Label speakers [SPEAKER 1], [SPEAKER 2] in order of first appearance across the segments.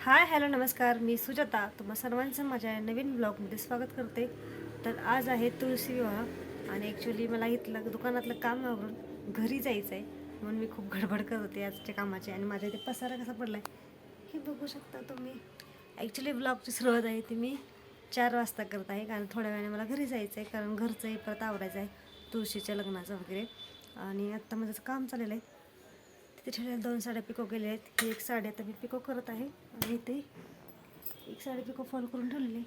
[SPEAKER 1] Hi hello नमस्कार. मी सुजाता. तुम्हा सर्वांचं माझ्या नवीन ब्लॉगमध्ये स्वागत करते. तर आज आहे तुळशी विवाह आणि ॲक्च्युली मला इथलं दुकानातलं काम आवरून घरी जायचं आहे म्हणून मी खूप गडबड करत होते आजच्या कामाची आणि माझ्या इथे पसारा कसा पडला आहे हे बघू शकता तुम्ही. ॲक्च्युली ब्लॉगची सुरुवात आहे ती मी चार वाजता करत आहे कारण थोड्या वेळाने मला घरी जायचं आहे कारण घरचंही परत आवरायचं आहे तुळशीच्या लग्नाचं वगैरे. आणि आत्ता माझं काम चाललेलं आहे. तिथे दोन साड्या पिको केल्या आहेत. ही एक साडी आता मी पिको करत आहे. आणि इथे एक साडी पिको फॉल करून ठेवलेली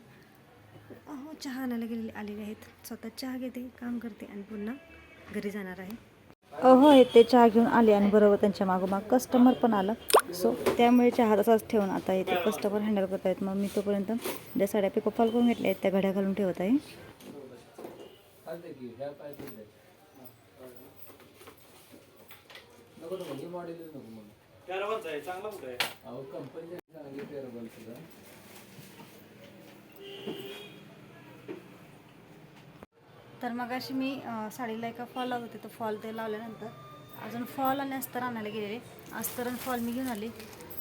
[SPEAKER 1] हो अहो चहा आणायला गेलेले आलेले आहेत. स्वतः चहा घेते काम करते आणि पुन्हा घरी जाणार आहे.
[SPEAKER 2] अहो हे ते चहा घेऊन आले आणि बरोबर त्यांच्या मागोमाग कस्टमर पण आलं. सो त्यामुळे चहा तसाच ठेवून आता येते कस्टमर हँडल करत आहेत. मग मी तोपर्यंत ज्या साड्या पिको फॉल करून घेतल्या आहेत त्या घड्या घालून ठेवत आहे.
[SPEAKER 3] नको नको हे मॉडेलच नको मग.
[SPEAKER 4] कॅरवानचा आहे चांगला कुठे आहे?
[SPEAKER 3] अहो कंपनी चांगली टेरेबल सुद्धा.
[SPEAKER 1] तर मग अशी मी अं, साडीला एका फॉल लावत होते तो फॉल ते लावल्यानंतर. अजून फॉल आणि अस्तर आणायला गेलेले. अस्तर आणि फॉल मी घेऊन आले.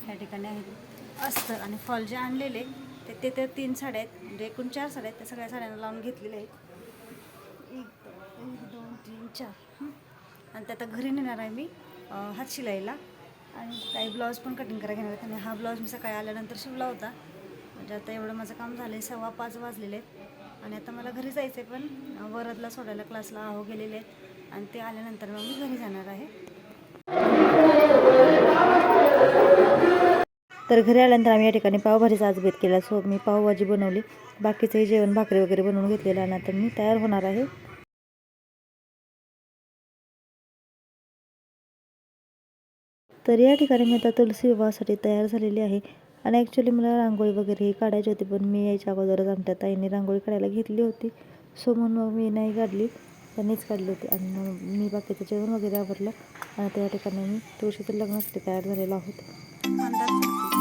[SPEAKER 1] ह्या ठिकाणी आहेत अस्तर आणि फॉल जे आणलेले ते ते ते तीन साड्या आहेत. म्हणजे एकूण चार साड्या आहेत. त्या सगळ्या साड्यांना लावून घेतलेल्या आहेत. एक एक दोन तीन चार. हं. आणि ते आता घरी नेणार आहे मी. हात शिलाईला आणि काही ब्लाऊज पण कटिंग करायला घेणार आहेत. आणि हा ब्लाऊज मी सकाळी आल्यानंतर शिवला होता. म्हणजे आता एवढं माझं काम झालं आहे सव्वा पाच वाजलेले आणि आता मला घरी जायचं आहे पण वरदला सोडायला क्लासला आहो गेलेले आहेत. आणि ते आल्यानंतर मग मी घरी जाणार आहे.
[SPEAKER 2] तर घरी आल्यानंतर आम्ही या ठिकाणी पावभाजीचा आज बेत केला. सो मी पावभाजी बनवली. बाकीचंही जेवण भाकरी वगैरे बनवून घेतलेलं आणि आता मी तयार होणार आहे. तर या ठिकाणी मी आता तुलसी विवाहासाठी तयार झालेली आहे. आणि ॲक्च्युली मला रांगोळी वगैरे ही काढायची होती पण मी यायच्या अगोदरच आमच्या ताईने रांगोळी काढायला घेतली होती. सो म्हणून मग मी नाही काढली त्यांनीच काढली होती. आणि मग मी बाकीचं जेवण वगैरे आवरलं. आणि त्या ठिकाणी मी तुळशीचं लग्नासाठी तयार झालेलो आहोत.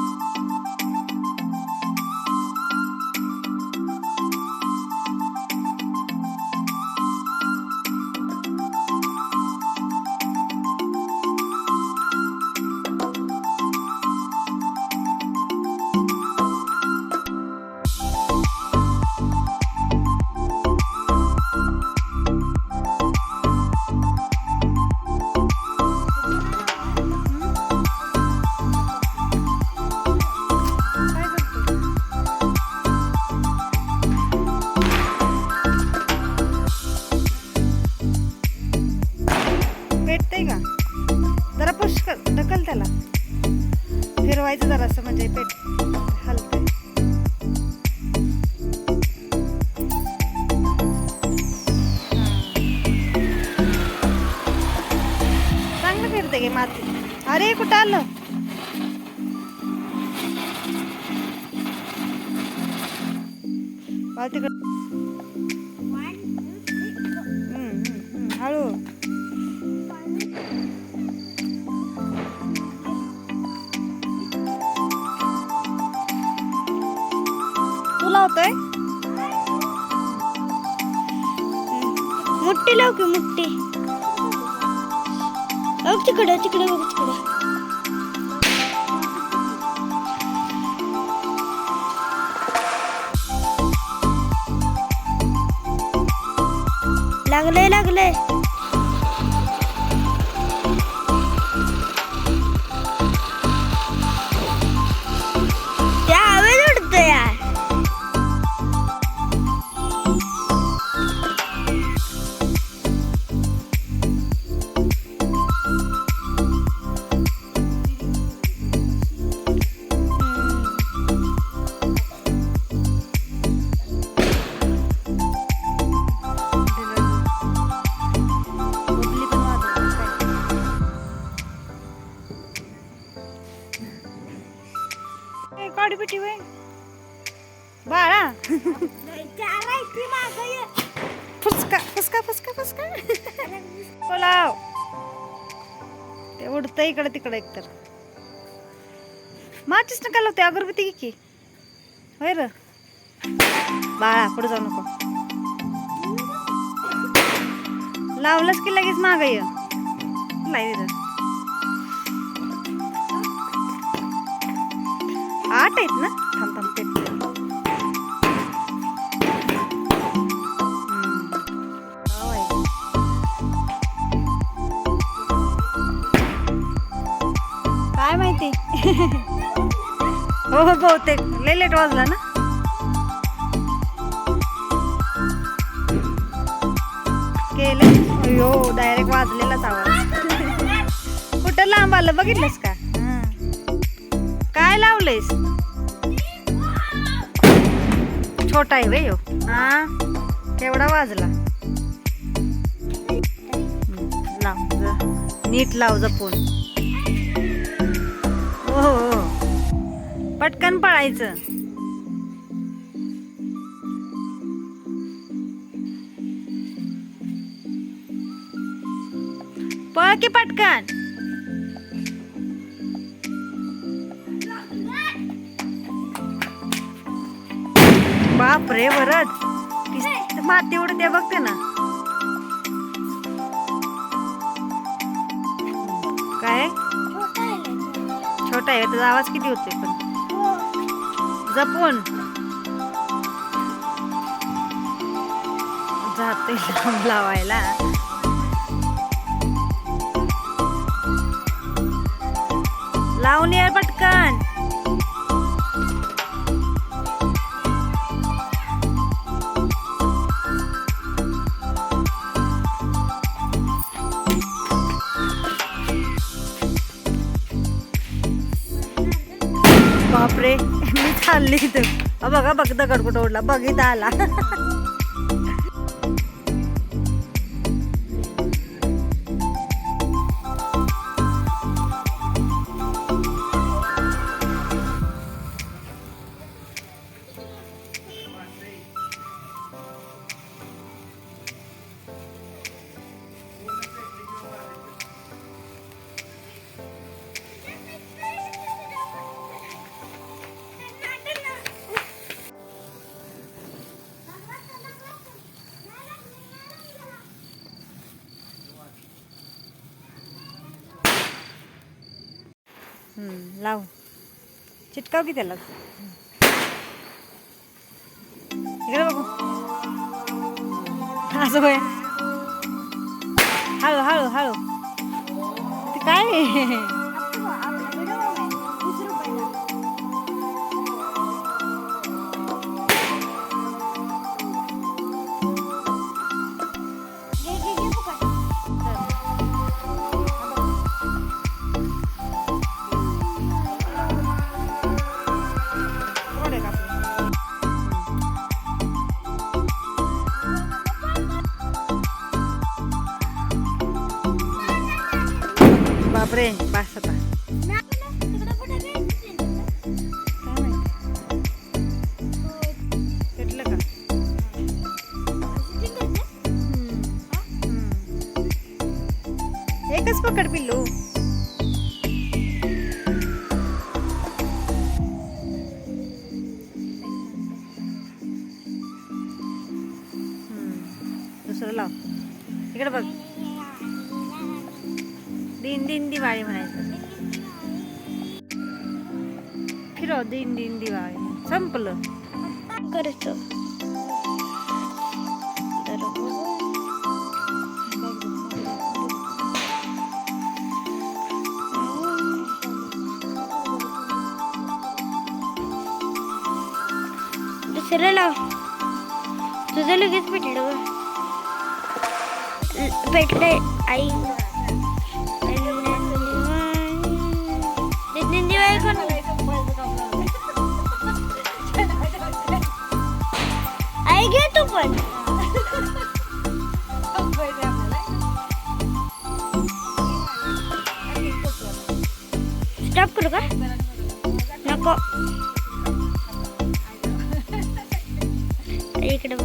[SPEAKER 1] चांगलं गे माती. अरे कुठं आलं? मला तिकडं
[SPEAKER 5] बघ तिकडे तिकडे बघ तिकडे. लागलंय लागलंय. उडतं
[SPEAKER 1] इकडे तिकडे एकतर माचीच नका लावते अगरबत्ती की. होय र. बाळा पुढे जाऊ नको. लावलंच की लगेच माग ये. नाही आठ आहेत ना? काय माहिती? हो हो बहुतेक. लय लेट वाजला ना? केले? अयो डायरेक्ट वाजलेलाच आवाज. कुठं लांब आलं? बघितलंस का? काय लावलंयस? छोटा आहे वे हा? केवढा वाजला? लाव नीट लाव जपून पटकन पळायचं. पळ की पटकन. बाप रे वरद. किस- माती उडते बघते ना काय? छोटा आहे त्याचा आवाज किती होतोय पण. जपून. जाते लांब लावायला. लावून यार पटकन. चालली इथे. बघा बघ दगड कुठं उडला. बघ इथं आला. लाव. चिटकाव की त्याला? इकडे बघू. असं होय. हळू हळू हळू. ते काय? एकच पकड पिल्लू. हम्म. दुसरं लाव. इकडे बघ. दिन दिन दिवाळी म्हणायचं. फिरव दिन दिन दिवाळी. संपलं.
[SPEAKER 5] सरळ लाव. तुझं लगेच भेटलं ग ल- आई. आई घे तू पण. स्टॉप करू का? नको. इकडे बघ.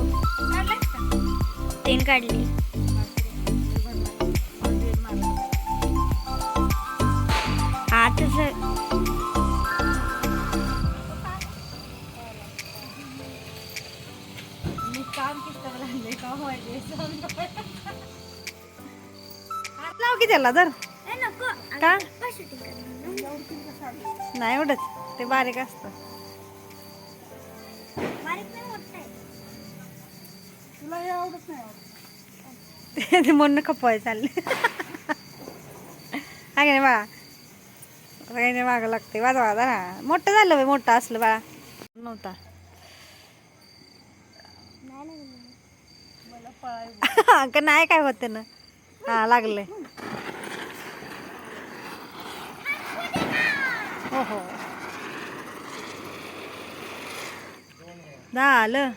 [SPEAKER 5] तीन काढली.
[SPEAKER 1] लाव की त्याला तर का? नाही उडत ते बारीक असतं. ते म्हणून खपवाय चालले हाय नाही बाळा? काही नाही मागं लागते वाजा वाजा ना. मोठं झालं बाई मोठं असलं बाळा. नव्हता. का नाही काय होत ना हा लागले हो हो. झालं.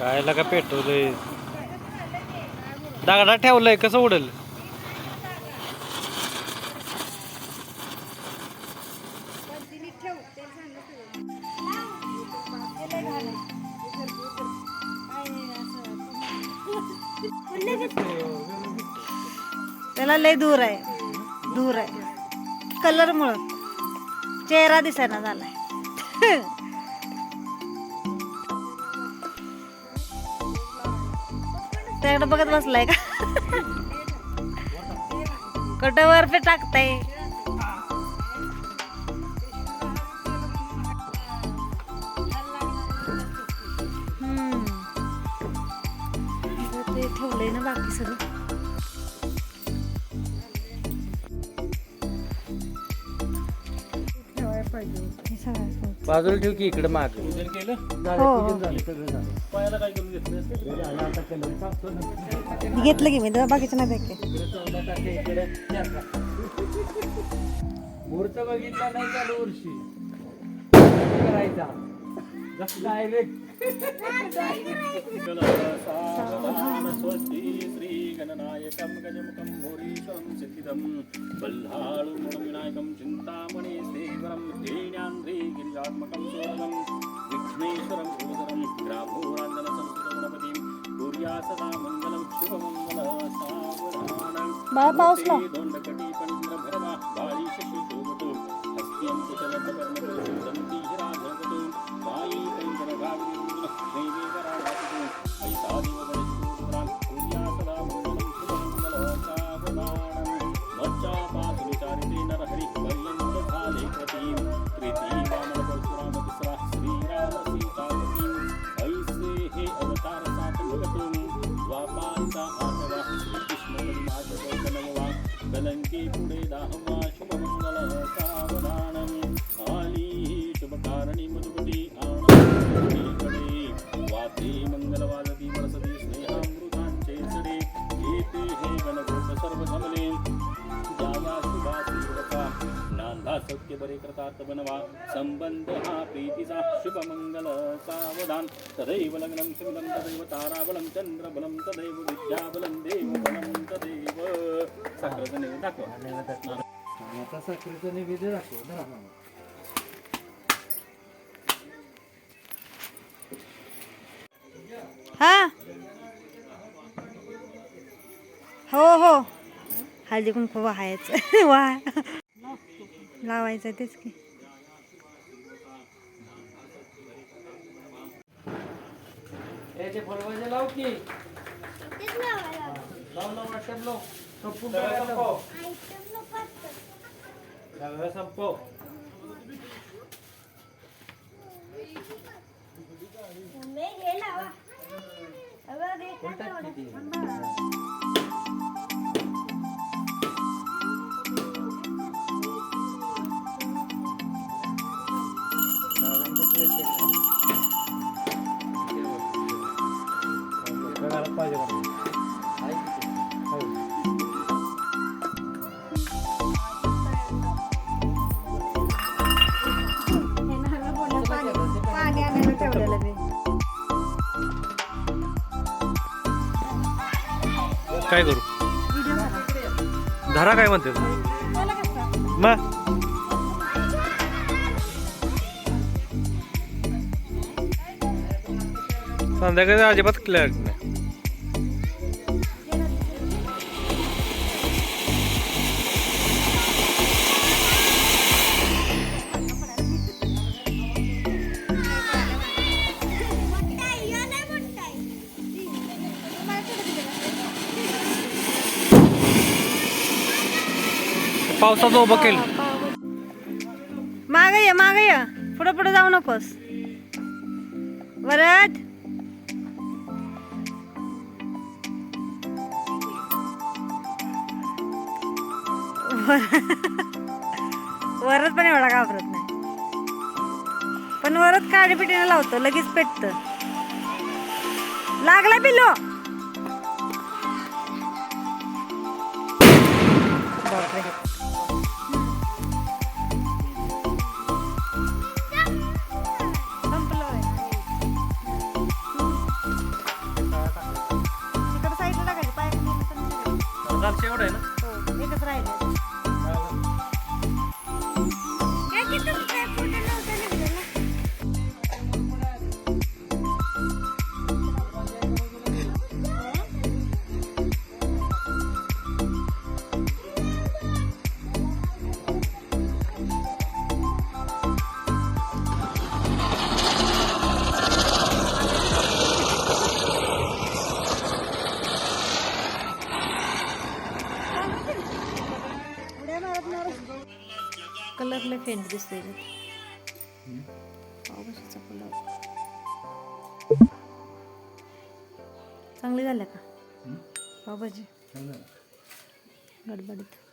[SPEAKER 4] काय लगा पेटवलंय. दगडा ठेवलंय कसं उडल?
[SPEAKER 1] त्याला लय दूर आहे. दूर आहे. कलर मुळे. चेहरा दिसायला झालाय. त्याकडे बघत बसलाय का? कुठं वर पे टाकताय ठेवलंय ना बाकी सगळं.
[SPEAKER 3] बाजूला ठेव की इकडे माग.
[SPEAKER 1] हो हो. घेतलं की मी बाकीचं नाही
[SPEAKER 3] बघितला नाही चालू वर्षी? करायचा.
[SPEAKER 4] स्वस्ती श्री गजमुखं भूरीशं सिद्धिदं बल्हाळुं चिन्तामणि देवरं गिरिजात्मकं सोदरं विघ्नेश्वरं भूधरं ग्राभोराञ्जनसंस्कृतगणपतिं कुर्या सदा मङ्गलं शोभतो हस्त्यं सत्य बरे करतात बनवा संबंध हा प्रीतीचा शुभमंगल सावधान। तदैव लग्नं सुमिदं तदैव ताराबलं चंद्रबलं तदैव विद्याबलं देवबलं तदैव। साखरेचं नैवेद्य दाखवा.
[SPEAKER 3] आता साखरेचा निवेद्य दाखव
[SPEAKER 1] हा? हो हो. हळदी कुंकू वाहायचं. वा. लावायचं तेच की.
[SPEAKER 3] याचे फळभाज्या लाव की. लाव लाव. संपून संपव. किती?
[SPEAKER 4] काय करू? धरा काय म्हणते मग? संध्याकाळी अजिबात क्लिअर
[SPEAKER 3] पावसाचं उभं केलं.
[SPEAKER 1] माग ये माग ये. पुढे पुढे जाऊ नकोस. वरद. वरद. पण एवढा घाबरत नाही. पण वरद काळी पिटीनं लावतो लगेच पेटत. लागला पिलो फेंट दिसतोय पावभाजीचा कलर चांगली झाल्या का? पावभाजी. गडबडीत.